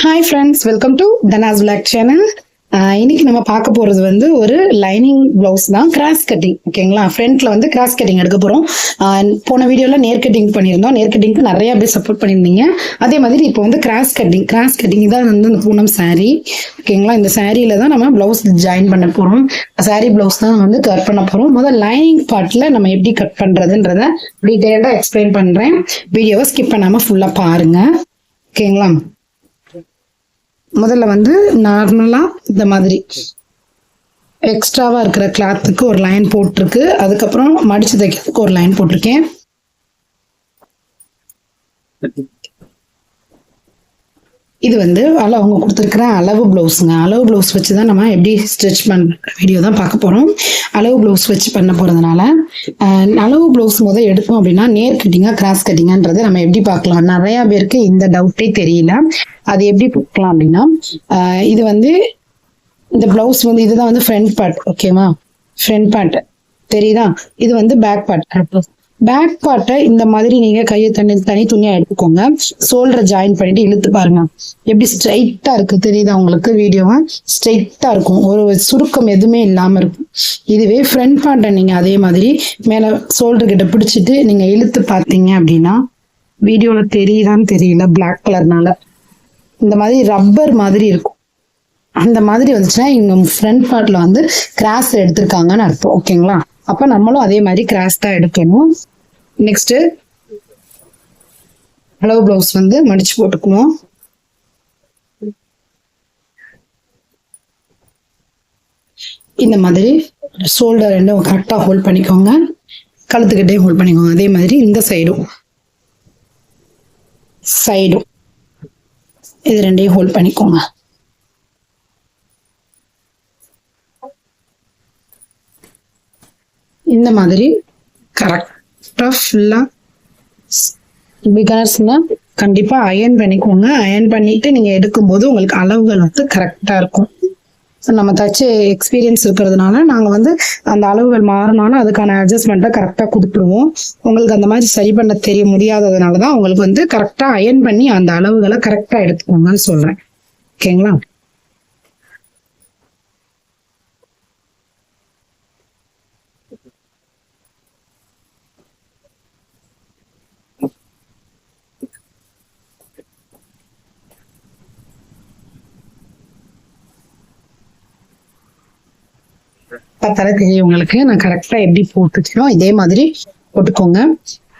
Hi friends welcome to Dhanas blog channel இன்னைக்கு நம்ம பார்க்க போறது வந்து ஒரு லைனிங் பிளவுஸ் தான் கிராஸ் கட்டிங் ஓகேங்களா ஃப்ரண்ட்ல வந்து கிராஸ் கட்டிங் எடுக்க போறோம். போன வீடியோல நேர் கட்டிங் பண்ணியிருந்தோம். நேர் கட்டிங்க்கு நிறைய பேர் சப்போர்ட் பண்ணியிருந்தீங்க. அதே மாதிரி இப்போ வந்து கிராஸ் கட்டிங் கிராஸ் கட்டிங் தான் வந்து இந்த பூனம் saree ஓகேங்களா இந்த சாரியில தான் நம்ம பிளவுஸ் ஜாயின் பண்ண போறோம். Saree பிளவுஸ் தான் வந்து கட் பண்ண போறோம். முதல் லைனிங் பார்ட்ல நம்ம எப்படி கட் பண்றதுன்றத டீட்டெயில்டா எக்ஸ்பிளைன் பண்றேன். வீடியோவை ஸ்கிப் பண்ணாம ஃபுல்லா பாருங்க ஓகேங்களா முதல்ல வந்து நார்மலாக இந்த மாதிரி. எக்ஸ்ட்ராவாக இருக்கிற கிளாத்துக்கு ஒரு லைன் போட்டிருக்கு. அதுக்கப்புறம் மடித்து தைக்கிறதுக்கு ஒரு லைன் போட்டிருக்கேன். இது வந்து அளவு அவங்க கொடுத்துருக்குற அளவு ப்ளவுஸுங்க அளவு ப்ளவுஸ் வச்சு தான் நம்ம எப்படி ஸ்டிச் பண்ணுற வீடியோ தான் பார்க்க போகிறோம் அளவு ப்ளவுஸ் வச்சு பண்ண போகிறதுனால அளவு ப்ளவுஸ் முதல் எடுத்தோம் அப்படின்னா நேர் கட்டிங்கா கிராஸ் கட்டிங்கான்றதை நம்ம எப்படி பார்க்கலாம்? நிறையா பேருக்கு இந்த டவுட்டே தெரியல. அது எப்படி பார்க்கலாம் அப்படின்னா இது வந்து இந்த ப்ளவுஸ் வந்து இதுதான் வந்து ஃப்ரண்ட் பார்ட் ஓகேவா ஃப்ரண்ட் பார்ட் தெரியுதா? இது வந்து பேக் பார்ட் பேக் பார்ட்டை இந்த மாதிரி நீங்க கையை தனி தனி துணியா எடுத்துக்கோங்க. ஷோல்டரை ஜாயின் பண்ணிட்டு இழுத்து பாருங்க. எப்படி ஸ்ட்ரைட்டா இருக்கு தெரியுதா உங்களுக்கு வீடியோவா ஸ்ட்ரைட்டா இருக்கும். ஒரு சுருக்கம் எதுவுமே இல்லாம இருக்கும். இதுவே ஃப்ரண்ட் பார்ட்டை நீங்க அதே மாதிரி மேல ஷோல்டர் கிட்ட பிடிச்சிட்டு நீங்க இழுத்து பார்த்தீங்க அப்படின்னா வீடியோல தெரியுதான்னு தெரியல பிளாக் கலர்னால இந்த மாதிரி ரப்பர் மாதிரி இருக்கும். அந்த மாதிரி வந்துச்சுன்னா இவங்க ஃப்ரண்ட் பார்ட்ல வந்து கிராஸ் எடுத்திருக்காங்கன்னு அர்த்தம். ஓகேங்களா அப்ப நம்மளும் அதே மாதிரி கிராஸ் தான் எடுக்கணும். நெக்ஸ்ட் அளவு பிளவுஸ் வந்து மடிச்சு போட்டுக்குவோம். இந்த மாதிரி ஷோல்டர் ரெண்டும் கரெக்டாக ஹோல்ட் பண்ணிக்கோங்க. கழுத்துக்கிட்டே ஹோல்ட் பண்ணிக்கோங்க. அதே மாதிரி இந்த சைடும் சைடும் இது ரெண்டையும் ஹோல்ட் பண்ணிக்கோங்க. இந்த மாதிரி கரெக்டாக ஃபுல்லாக பிகாஸ்னா கண்டிப்பாக அயன் பண்ணிக்கோங்க. அயன் பண்ணிட்டு நீங்கள் எடுக்கும்போது உங்களுக்கு அளவுகள் வந்து கரெக்டாக இருக்கும். ஸோ நம்ம தச்சு எக்ஸ்பீரியன்ஸ் இருக்கிறதுனால நாங்கள் வந்து அந்த அளவுகள் மாறினாலும் அதுக்கான அட்ஜஸ்ட்மெண்ட்டை கரெக்டாக கொடுத்துருவோம் உங்களுக்கு அந்த மாதிரி சரி பண்ண தெரிய முடியாததுனால தான் உங்களுக்கு வந்து கரெக்டாக அயன் பண்ணி அந்த அளவுகளை கரெக்டாக எடுத்துக்கோங்கன்னு சொல்கிறேன் ஓகேங்களா? பத்தரை தெரியும் உங்களுக்கு நான் கரெக்டாக எப்படி போட்டுக்கணும் இதே மாதிரி போட்டுக்கோங்க.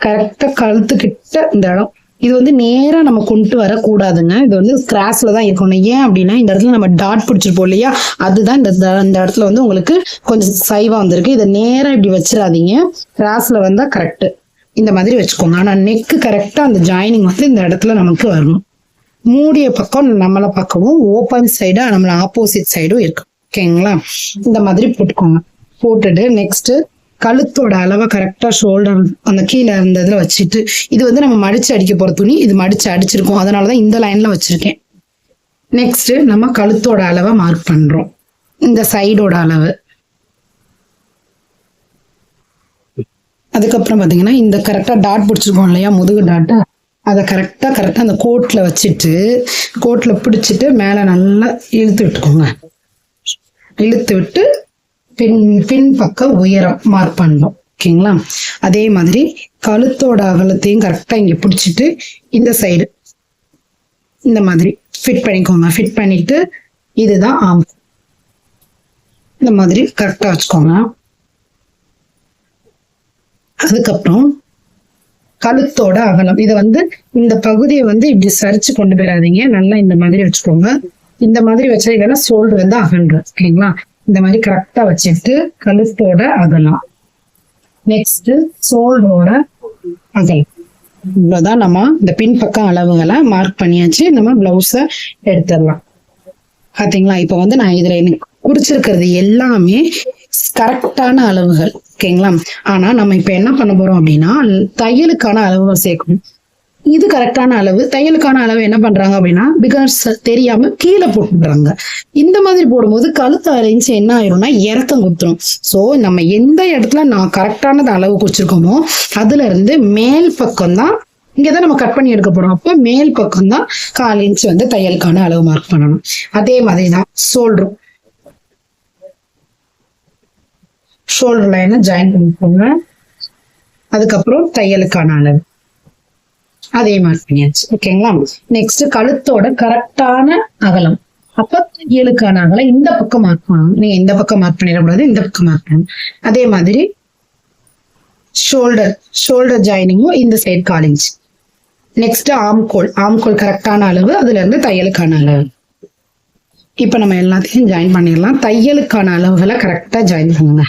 கரெக்டாக கழுத்துக்கிட்ட இந்த இடம். இது வந்து நேராக நம்ம கொண்டு வரக்கூடாதுங்க. இது வந்து கிராஸில் தான் இருக்கணும். ஏன் அப்படின்னா இந்த இடத்துல நம்ம டாட் பிடிச்சிருப்போம் இல்லையா? அதுதான் இந்த இந்த- இடத்துல வந்து உங்களுக்கு கொஞ்சம் சைவாக வந்திருக்கு. இதை நேராக இப்படி வச்சிடாதீங்க. கிராஸ்ல வந்தால் கரெக்டு இந்த மாதிரி வச்சுக்கோங்க. ஆனால் நெக்கு கரெக்டாக அந்த ஜாயினிங் வந்து இந்த இடத்துல நமக்கு வரணும். மூடிய பக்கம் நம்மளை பக்கமும் ஓப்பன் சைடாக நம்மளை ஆப்போசிட் சைடும் இருக்கு. ஓகேங்களா? இந்த மாதிரி போட்டுக்கோங்க. போட்டுட்டு நெக்ஸ்ட் கழுத்தோட அளவை கரெக்டா ஷோல்டர் அந்த கீழே இருந்த இதில் வச்சுட்டு இது வந்து நம்ம மடிச்சு அடிக்க போற துணி இது மடிச்சு அடிச்சிருக்கோம். அதனாலதான் இந்த லைன்ல வச்சிருக்கேன். நெக்ஸ்ட் நம்ம கழுத்தோட அளவை மார்க் பண்றோம். இந்த சைடோட அளவு. அதுக்கப்புறம் பாத்தீங்கன்னா இந்த கரெக்டா டாட் பிடிச்சிருக்கோம் இல்லையா? முதுகு டாட் அதை கரெக்டா கரெக்டாக அந்த கோட்ல வச்சுட்டு கோட்ல பிடிச்சிட்டு மேல நல்லா இழுத்து விட்டுக்கோங்க. இழுத்து விட்டு பின் பின் பக்கம் உயரம் மார்க் பண்ணணும். ஓகேங்களா? அதே மாதிரி கழுத்தோட அகலத்தையும் கரெக்டா இங்க பிடிச்சிட்டு இந்த சைடு இந்த மாதிரி ஃபிட் பண்ணிக்கோங்க. ஃபிட் பண்ணிட்டு இதுதான் ஆம் இந்த மாதிரி கரெக்டா வச்சுக்கோங்க. அதுக்கப்புறம் கழுத்தோட அகலம். இதை வந்து இந்த பகுதியை வந்து இப்படி சரிச்சு கொண்டு போயிடாதீங்க. நல்லா இந்த மாதிரி வச்சுக்கோங்க. இந்த மாதிரி வச்சா இதெல்லாம் ஷோல்டர் வந்து அகன்று ஓகேங்களா? இந்த மாதிரி கரெக்டா வச்சுட்டு கழுத்தோட அகலாம் நெக்ஸ்ட் ஷோல்டரோட அகலம் இவ்வளவுதான் நம்ம இந்த பின்பக்கம் அளவுகளை மார்க் பண்ணியாச்சு. நம்ம பிளவுஸ எடுத்துடலாம். பாத்தீங்களா? இப்ப வந்து நான் இதுல எனக்கு குறிச்சிருக்கிறது எல்லாமே கரெக்டான அளவுகள் ஓகேங்களா? ஆனா நம்ம இப்ப என்ன பண்ண போறோம் அப்படின்னா தையலுக்கான அளவுகள் சேர்க்கணும். இது கரெக்டான அளவு தையலுக்கான அளவு என்ன பண்றாங்க அப்படின்னா பிகாஸ் தெரியாம கீழே போட்டுடுறாங்க. இந்த மாதிரி போடும்போது கழுத்து அரைஞ்சு என்ன ஆயிரும்னா இறத்தம் குத்துரும். ஸோ நம்ம எந்த இடத்துல நான் கரெக்டானது அளவு குறிச்சிருக்கோமோ அதுல இருந்து மேல் பக்கம் தான் இங்கதான் நம்ம கட் பண்ணி எடுக்க போறோம். அப்போ மேல் பக்கம் தான் கால் இன்ச் வந்து தையலுக்கான அளவு மார்க் பண்ணணும். அதே மாதிரி தான் ஷோல்டரும் ஷோல்டர் லைனை ஜாயின் பண்ணிக்கோங்க. அதுக்கப்புறம் தையலுக்கான அளவு. அதே மார்க் பண்ணியாச்சு. ஓகேங்களா? நெக்ஸ்ட் கழுத்தோட கரெக்டான அகலம். அப்ப தையலுக்கான அகலம் இந்த பக்கம் மார்க் பண்ணணும். நீங்க இந்த பக்கம் மார்க் பண்ணிடக்கூடாது இந்த பக்கம் மார்க் பண்ணணும். அதே மாதிரி ஷோல்டர் ஷோல்டர் ஜாயினிங்கும் இந்த சைடு காலிஞ்ச் நெக்ஸ்ட் ஆம்கோல் ஆம்கோல் கரெக்டான அளவு அதுல இருந்து தையலுக்கான அளவு. இப்ப நம்ம எல்லாத்தையும் ஜாயின் பண்ணிடலாம். தையலுக்கான அளவுகளை கரெக்டா ஜாயின் பண்ணுங்க.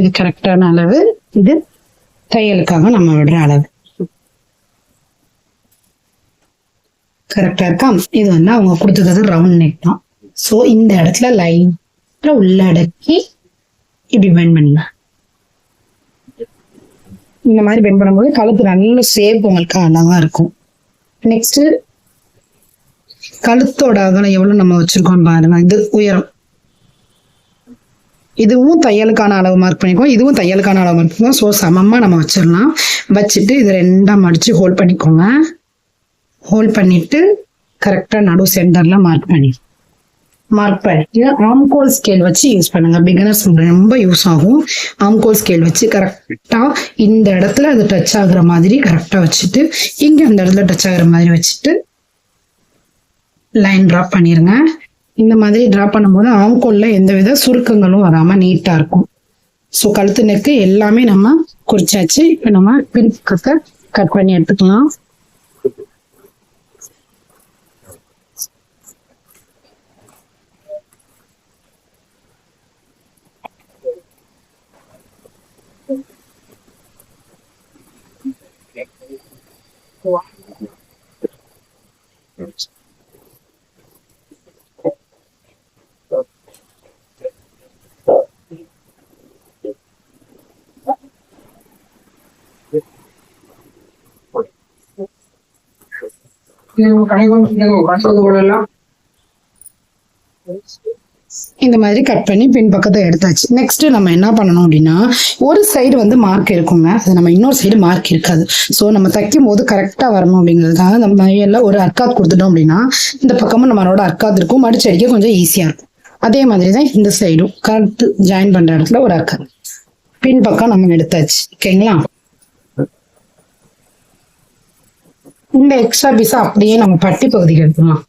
இது கரெக்டான அளவு. இது தையலுக்காக நம்ம விடுற அளவு. கரெக்டா இருக்கா? இது வந்து அவங்க கொடுத்துக்கிறது ரவுண்ட் நெக் தான். ஸோ இந்த இடத்துல லைட்டா உள்ளடக்கி இப்படி பெண்ட் பண்ணலாம் இந்த மாதிரி பெண்ட் பண்ணும்போது கழுத்து நல்ல சேப் உங்களுக்கு அழகா இருக்கும். நெக்ஸ்ட் கழுத்தோட அகலம் எவ்வளவு நம்ம வச்சிருக்கோம் பாருங்க. இது உயரம். இதுவும் தையலுக்கான அளவு மார்க் பண்ணிக்கோம் இதுவும் தையலுக்கான அளவு மார்க் பண்ணிக்கோம் ஸோ சமமாக நம்ம வச்சிடலாம். வச்சுட்டு இது ரெண்டாக மடித்து ஹோல்ட் பண்ணிக்கோங்க. ஹோல்ட் பண்ணிவிட்டு கரெக்டாக நடு சென்டரில் மார்க் பண்ணி. மார்க் பண்ணிட்டு ஆம்கோல் ஸ்கேல் வச்சு யூஸ் பண்ணுங்க. பிகினர்ஸ் ரொம்ப யூஸ் ஆகும். ஆம்கோல் ஸ்கேல் வச்சு கரெக்டாக இந்த இடத்துல அது டச் ஆகுற மாதிரி கரெக்டாக வச்சுட்டு இங்கே அந்த இடத்துல டச் ஆகுற மாதிரி வச்சுட்டு லைன் ட்ராப் பண்ணிடுங்க இந்த மாதிரி ட்ரா பண்ணும்போது ஆம்கோல்ல எந்த வித சுருக்கங்களும் வராம நீட்டா இருக்கும். ஸோ கழுத்து நெக்கு எல்லாமே நம்ம குறிச்சாச்சு. இப்போ நம்ம பின்பக்கத்தை கட் பண்ணி எடுத்துக்கலாம். இந்த மாதிரி கட் பண்ணி பின் பக்கத்தை எடுத்தாச்சு. நெக்ஸ்ட் நம்ம என்ன பண்ணணும் அப்படின்னா ஒரு சைடு வந்து மார்க் இருக்குங்க. அது நம்ம இன்னொரு சைடு மார்க் இருக்காது. ஸோ நம்ம தைக்கும் போது கரெக்டாக வரணும் அப்படிங்கிறதுக்காக நம்ம எல்லாம் ஒரு அர்க்காத் கொடுத்துட்டோம் அப்படின்னா இந்த பக்கமும் நம்மளோட அர்க்காத் இருக்கும். மடிச்சு அடிக்க கொஞ்சம் ஈஸியாக இருக்கும். அதே மாதிரி தான் இந்த சைடும் கரெக்ட் ஜாயின் பண்ற இடத்துல ஒரு அர்க்காத். பின் பக்கம் நம்ம எடுத்தாச்சு. ஓகேங்களா இந்த எக்ஸ்ட்ரா பீஸை அப்படியே நம்ம பட்டி பகுதிக்கு எடுத்துக்கலாம்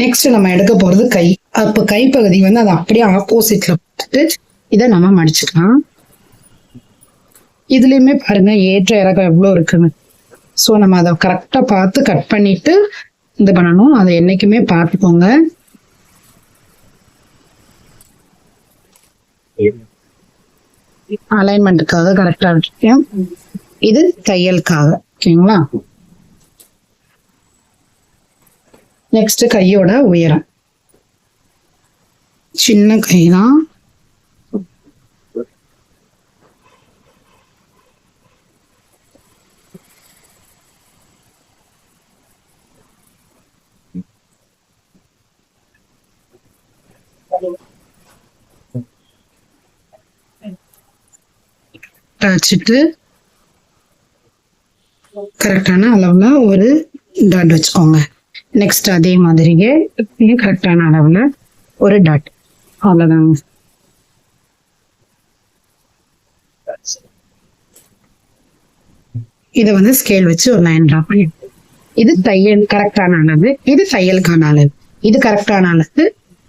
நெக்ஸ்ட் நம்ம எடுக்க போறது கை. அப்ப கைப்பகுதி வந்து அதை அப்படியே ஆப்போசிட்ல போட்டுட்டு இதை நம்ம மடிச்சுக்கலாம். இதுலயுமே பாருங்க ஏற்ற இறக்கம் எவ்வளோ இருக்குன்னு. ஸோ நம்ம அதை கரெக்டாக பார்த்து கட் பண்ணிட்டு இது பண்ணணும். அதை என்னைக்குமே பார்த்துக்கோங்க. அலைன்மெண்ட்டுக்காக கரெக்டா இருக்கேன். இது தையலுக்காக. ஓகேங்களா நெக்ஸ்ட் கையோட உயரம். சின்ன கை தான் வச்சுட்டு கரெக்டான அளவில் ஒரு டாட் வச்சுக்கோங்க. நெக்ஸ்ட் அதே மாதிரியே கரெக்டான அளவில் ஒரு டாட் அவ்வளோதாங்க இதை வந்து ஸ்கேல் வச்சு ஒரு லைன் ட்ரா பண்ணி இது தையல் கரெக்டான அளவு இது தையலுக்கான அளவு. இது கரெக்டான அளவு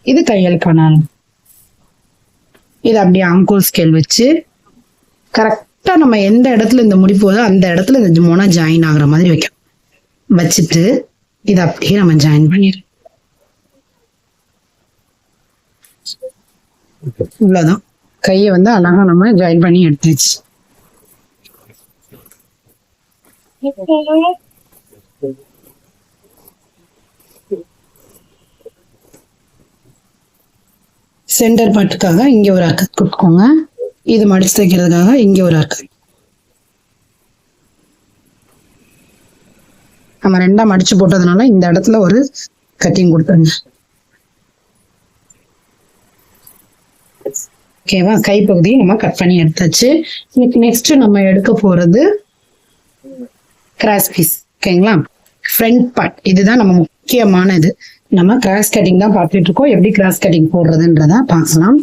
இது தையலுக்கான அளவு. இது அப்படியே அங்கோல் ஸ்கேல் வச்சு கரெக்டாக நம்ம எந்த இடத்துல இந்த முடிப்போதோ அந்த இடத்துல இந்த மோனா ஜாயின் ஆகிற மாதிரி வைக்கணும். வச்சுட்டு இதை அப்படியே நம்ம ஜாயின் பண்ணிடுறோம் இவ்வளோதான் கையை வந்து அழகா நம்ம ஜாயின் பண்ணி எடுத்தாச்சு சென்டர் பாட்டுக்காக இங்கே ஒரு அக்கத் கொடுத்துக்கோங்க இது மடித்து தைக்கிறதுக்காக இங்க ஒரு அர்க்கத் நம்ம ரெண்டா மடிச்சு போட்டதுனால இந்த இடத்துல ஒரு கட்டிங் கொடுத்துருங்க. ஓகேவா கைப்பகுதியை நம்ம கட் பண்ணி எடுத்தாச்சு. நெக்ஸ்ட் நம்ம எடுக்க போறது கிராஸ் பீஸ் ஓகேங்களா ஃப்ரண்ட் பார்ட் இதுதான் நம்ம முக்கியமான இது நம்ம கிராஸ் கட்டிங் தான் பார்த்துட்டு இருக்கோம். எப்படி கிராஸ் கட்டிங் போடுறதுன்றத பார்க்கலாம்.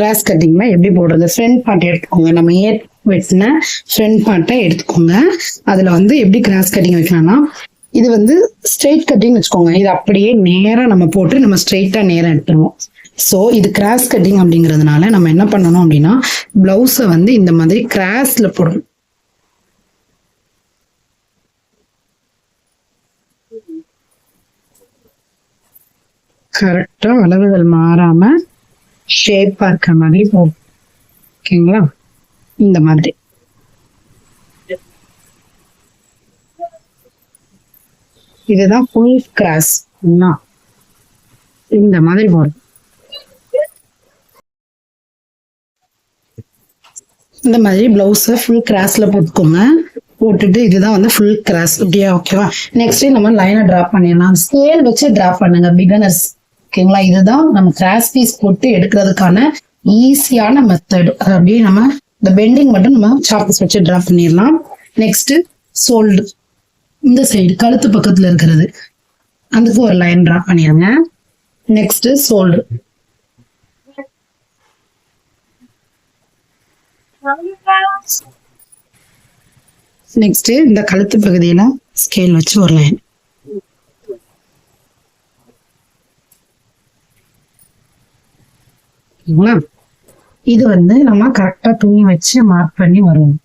கிராஸ் கட்டிங்ல எப்படி போடுறது? ஃப்ரண்ட் பார்ட் எடுத்துக்கோங்க. நம்ம ஏ வெட்டின ஃப்ரண்ட் பார்ட்டை எடுத்துக்கோங்க. அதில் வந்து எப்படி கிராஸ் கட்டிங் வைக்கலாம்னா இது வந்து ஸ்ட்ரெயிட் கட்டிங் வச்சுக்கோங்க. இது அப்படியே நேராக நம்ம போட்டு நம்ம ஸ்ட்ரெயிட்டாக நேராக எடுத்துருவோம். ஸோ இது கிராஸ் கட்டிங் அப்படிங்கிறதுனால நம்ம என்ன பண்ணணும் அப்படின்னா ப்ளவுஸை வந்து இந்த மாதிரி கிராஸில் போடணும். கரெக்டாக அளவுகள் மாறாமல் ஷேப்பாக இருக்கிற மாதிரி போகும் ஓகேங்களா? இந்த மாதிரி. இதுதான் ஃபுல் கிராஸ் இந்த மாதிரி போடும் இந்த மாதிரி பிளவுஸை ஃபுல் கிராஸில் போட்டுக்கோங்க. போட்டுட்டு இதுதான் வந்து ஃபுல் கிராஸ் இப்படியா ஓகேவா? நெக்ஸ்ட் நம்ம லைனை ட்ரா பண்ணிடலாம். ஸ்கேல் வச்சு ட்ரா பண்ணுங்க பிகனர்ஸ் ஓகேங்களா? இதுதான் நம்ம கிராஸ் பீஸ் போட்டு எடுக்கிறதுக்கான ஈஸியான மெத்தட் அப்படியே நம்ம இந்த பெண்டிங் மட்டும் நம்ம சாப்பஸ் வச்சு ட்ரா பண்ணிடலாம். நெக்ஸ்ட் சோல்டு இந்த சைடு கழுத்து பக்கத்துல இருக்கிறது. அதுக்கு ஒரு லைன் ட்ரா பண்ணிடுங்க. நெக்ஸ்ட் சோல்டு நெக்ஸ்ட் இந்த கழுத்து பகுதியில ஸ்கேல் வச்சு ஒரு லைன் இது வந்து நம்ம கரெக்டா துணி வச்சு மார்க் பண்ணி வருவோம்.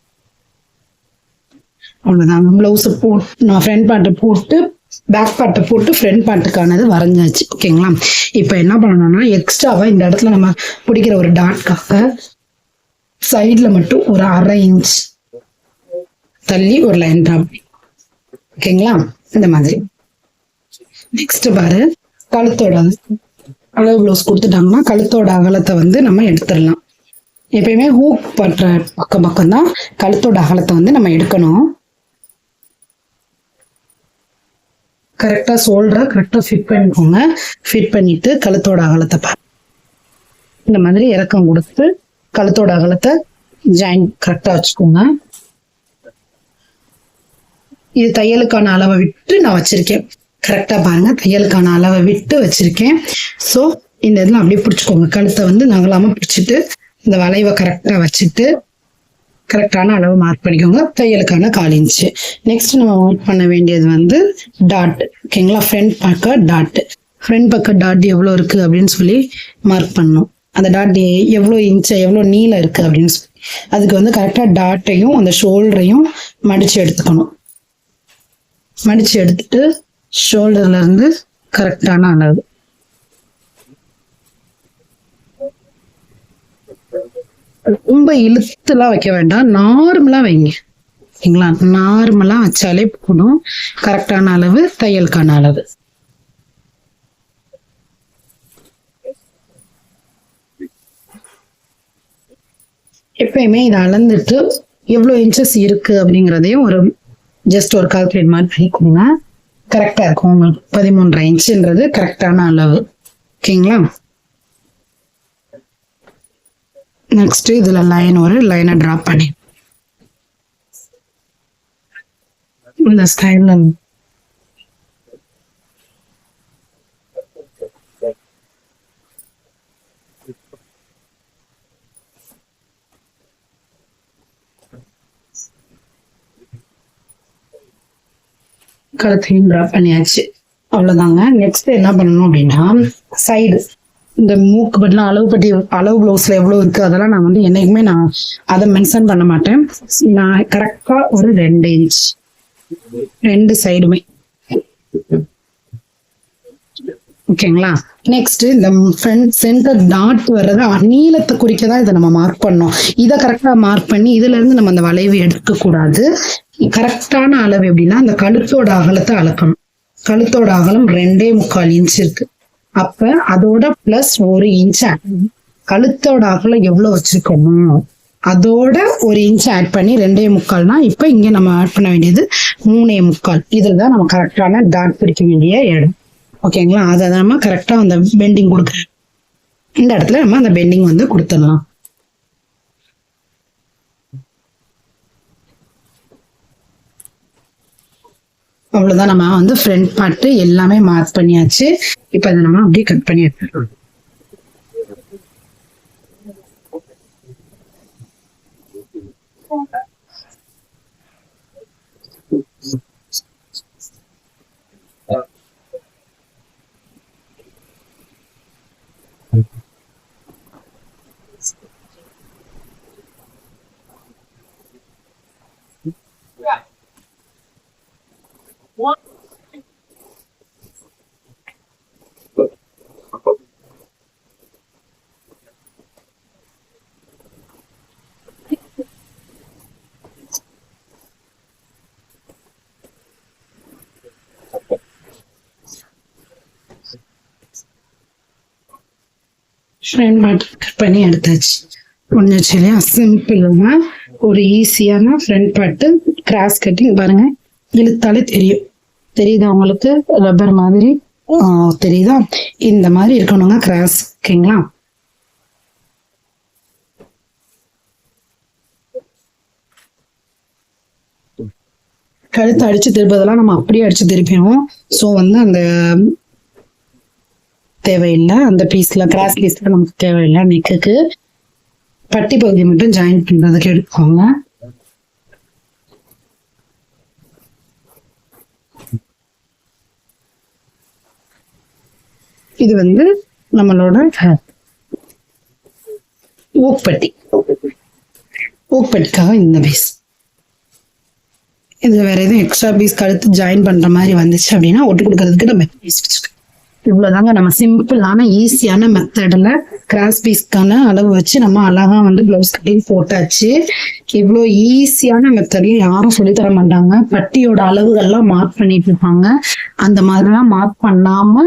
அவ்வளவுதான். ப்ளவுஸை போட்டு நான் ஃப்ரண்ட் பார்ட்டை போட்டு பேக் பார்ட்டை போட்டு ஃப்ரண்ட் பார்ட்டுக்கானது வரைஞ்சாச்சு. ஓகேங்களா? இப்போ என்ன பண்ணணும்னா எக்ஸ்ட்ராவாக இந்த இடத்துல நம்ம பிடிக்கிற ஒரு டாட்காக சைடில் மட்டும் ஒரு அரை இன்ச் தள்ளி ஒரு லைன் ட்ரா ஓகேங்களா? இந்த மாதிரி. நெக்ஸ்ட் பாரு கழுத்தோட அளவு ப்ளவுஸ் கொடுத்துட்டாங்கன்னா கழுத்தோட அகலத்தை வந்து நம்ம எடுத்துடலாம். எப்பயுமே ஹூக் பண்ணுற பக்கம் பக்கம் தான் கழுத்தோட அகலத்தை வந்து நம்ம எடுக்கணும். கரெக்டாக ஷோல்டரை கரெக்டாக ஃபிட் பண்ணிக்கோங்க. ஃபிட் பண்ணிட்டு கழுத்தோட அகலத்தை பா இந்த மாதிரி இறக்கம் கொடுத்து கழுத்தோட அகலத்தை ஜாயின் கரெக்டாக வச்சுக்கோங்க. இது தையலுக்கான அளவை விட்டு நான் வச்சிருக்கேன். கரெக்டாக பாருங்க. தையலுக்கான அளவை விட்டு வச்சிருக்கேன். ஸோ இந்த இதில் அப்படியே பிடிச்சிக்கோங்க. கழுத்தை வந்து நகலாம பிடிச்சிட்டு இந்த வளைவை கரெக்டாக வச்சுட்டு கரெக்டான அளவு மார்க் பண்ணிக்கோங்க. தையலுக்கான கால் இன்ச்சு நெக்ஸ்ட் நம்ம ஒர்க் பண்ண வேண்டியது வந்து டாட் ஓகேங்களா ஃப்ரண்ட் பக்கம் டாட் ஃப்ரண்ட் பக்கம் டாட் எவ்வளோ இருக்கு அப்படின்னு சொல்லி மார்க் பண்ணணும். அந்த டாட் எவ்வளோ இன்ச்சு எவ்வளோ நீளம் இருக்கு அப்படின்னு சொல்லி. அதுக்கு வந்து கரெக்டாக டாட்டையும் அந்த ஷோல்டரையும் மடிச்சு எடுத்துக்கணும். மடிச்சு எடுத்துட்டு ஷோல்டர்ல இருந்து கரெக்டான அளவு. ரொம்ப இழுத்துலாம் வைக்க வேண்டாம். நார்மலா வைங்க. சரிங்களா? நார்மலா வச்சாலே போதும். கரெக்டான அளவு தையலுக்கான அளவு. எப்பயுமே இதை அளந்துட்டு எவ்வளோ இன்ச்சஸ் இருக்கு அப்படிங்கிறதையும் ஒரு ஜஸ்ட் ஒரு கால்குலேட் மாதிரி பண்ணிக்கோங்க கரெக்டாக இருக்கும். உங்களுக்கு பதிமூன்றரை இன்ச்சுன்றது கரெக்டான அளவு. ஓகேங்களா? நெக்ஸ்ட் இதுல லைன் ஒரு லைனை ட்ராப் பண்ணி. இந்த ஸ்டைல் கழுத்தையும் டிராப் பண்ணியாச்சு. அவ்வளவுதாங்க. நெக்ஸ்ட் என்ன பண்ணணும் அப்படின்னா சைடு இந்த மூக்கு பட்டெலாம் அளவு பட்டி அளவு ப்ளவுஸ்ல எவ்வளவு இருக்கு அதெல்லாம் நான் வந்து என்னைக்குமே நான் அதை மென்ஷன் பண்ண மாட்டேன். நான் கரெக்டா ஒரு ரெண்டு இன்ச் ரெண்டு சைடுமே ஓகேங்களா? நெக்ஸ்ட் இந்த ஃப்ரண்ட் சென்டர் டாட் வர்றத நீளத்தை குறிக்க தான் இதை நம்ம மார்க் பண்ணோம். இதை கரெக்டா மார்க் பண்ணி இதுல இருந்து நம்ம அந்த வளைவு எடுக்கக்கூடாது. கரெக்டான அளவு எப்படின்னா அந்த கழுத்தோட அகலத்தை அளக்கணும். கழுத்தோட அகலம் ரெண்டே முக்கால் இன்ச் இருக்கு. அப்ப அதோட பிளஸ் ஒரு இன்ச் கழுத்தோட அகலம் எவ்வளவு வச்சிருக்கோமோ அதோட ஒரு இன்ச் ஆட் பண்ணி ரெண்டே முக்கால்னா இப்ப இங்க நம்ம ஆட் பண்ண வேண்டியது மூணே முக்கால். இதுல தான் நம்ம கரெக்டான டாட் பிடிக்க வேண்டிய இடம். ஓகேங்களா அதை நம்ம கரெக்டா அந்த பெண்டிங் கொடுக்குறேன் இந்த இடத்துல நம்ம அந்த பெண்டிங் வந்து கொடுத்துடலாம். அவ்வளவுதான். நம்ம வந்து ஃப்ரண்ட் பார்ட் எல்லாமே மார்க் பண்ணியாச்சு. இப்போ அதை நம்ம அப்படியே கட் பண்ணி எடுத்துக்கலாம் ஃப்ரண்ட் பார்ட் கட் பண்ணி எடுத்தாச்சு ஒன்றுச்சு இல்லையா சிம்பிளான ஒரு ஈஸியான ஃப்ரண்ட் பார்ட்டு கிராஸ் கட்டிங் பாருங்க இழுத்தாலே தெரியும். தெரியுதா உங்களுக்கு? ரப்பர் மாதிரி? தெரியுதா? இந்த மாதிரி இருக்கணுங்க கிராஸ். ஓகேங்களா? கழுத்து அடிச்சு திருப்பதெல்லாம் நம்ம அப்படியே அடிச்சு திருப்பிடுவோம். ஸோ வந்து அந்த தேவையில்லை. அந்த பீஸ்ல கிராஸ் பீஸ்ல நமக்கு தேவையில்லை. நெக்குக்கு. பட்டி பகுதி மட்டும் ஜாயின் பண்றதுக்கு எடுத்துக்கோங்க. இது வந்து நம்மளோட ஊக்பட்டி ஊக்பட்டிக்காக இந்த பீஸ் இதில் வேற எதுவும் எக்ஸ்ட்ரா பீஸ் கழுத்து ஜாயின் பண்ற மாதிரி வந்துச்சு அப்படின்னா ஒட்டு கொடுக்கறதுக்கு நம்ம பீஸ் வச்சுக்கோங்க இவ்வளவுதாங்க. நம்ம சிம்பிளான ஈஸியான மெத்தடில் கிராஸ் பீஸ்க்கான அளவு வச்சு நம்ம அழகா வந்து ப்ளவுஸ் கட்டிங் போட்டாச்சு. இவ்வளோ ஈஸியான மெத்தடையும் யாரும் சொல்லித்தர மாட்டாங்க. பட்டியோட அளவுகள்லாம் மார்க் பண்ணிட்டு இருப்பாங்க. அந்த மாதிரிலாம் மார்க் பண்ணாம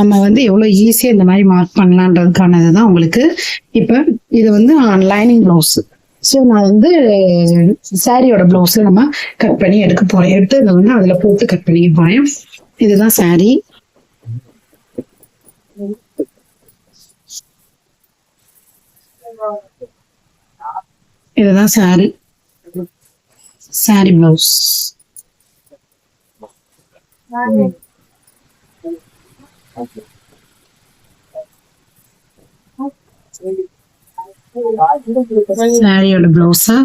நம்ம வந்து எவ்வளோ ஈஸியாக இந்த மாதிரி மார்க் பண்ணலான்றதுக்கான இதுதான் உங்களுக்கு இப்போ இது வந்து லைனிங் ப்ளவுஸ் ஸோ நான் வந்து சாரியோட ப்ளவுஸில் நம்ம கட் பண்ணி எடுக்க போகிறேன் எடுத்து இதை வந்து அதில் போட்டு கட் பண்ணிக்க போகிறேன் இதுதான் சாரீ இதுதான் சாரி சாரி பிளவுஸ் சாரியோட பிளவுஸா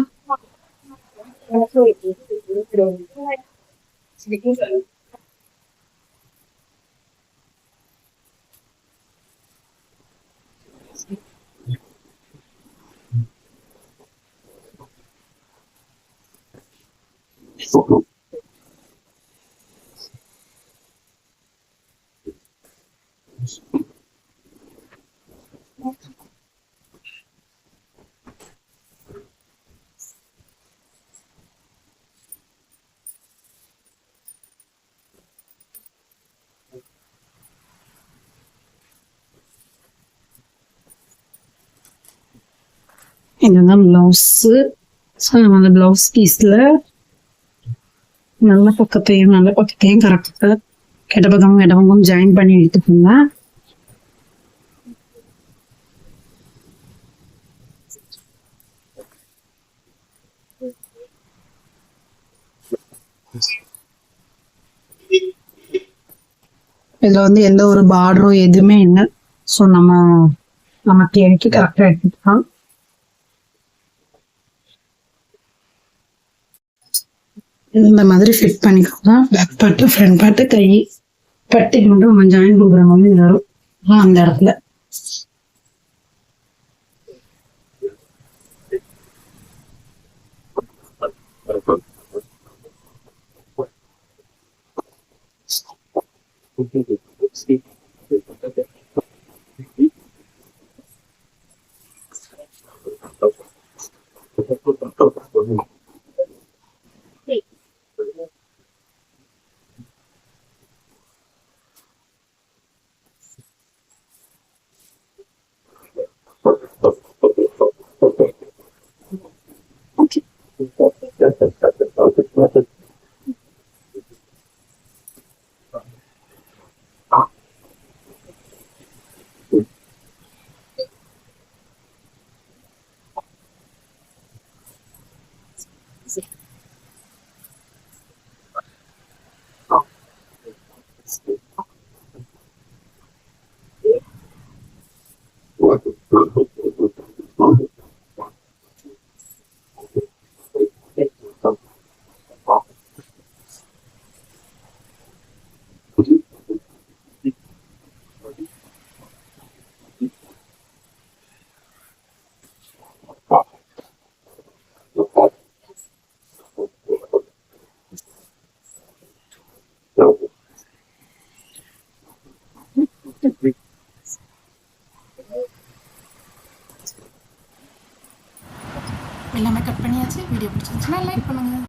இதுதான் பிளவுஸு ஸோ நம்ம அந்த பிளவுஸ் பீஸில் நல்ல பக்கத்தையும் நல்ல பக்கத்தையும் கரெக்டாக கெட்ட பக்கமும் இட பக்கமும் ஜாயின் பண்ணி எடுத்துக்கோங்க. இதுல வந்து எந்த ஒரு பார்டரும் எதுவுமே இல்லை. ஸோ நம்ம நம்ம தேடிக்கு கரெக்டாக எடுத்துக்கலாம். இந்த மாதிரி ஃபிட் பண்ணிக்கோங்க. பேக் பாட்டு ஃப்ரண்ட் பாட்டு கை பட்டி கொண்டு நம்ம ஜாயின் கொடுக்குற மாதிரி வரும். அந்த இடத்துல. Thank. ஆச்சு வீடியோ பிடிச்சிருந்துச்சுன்னா லைக் பண்ணுங்கள்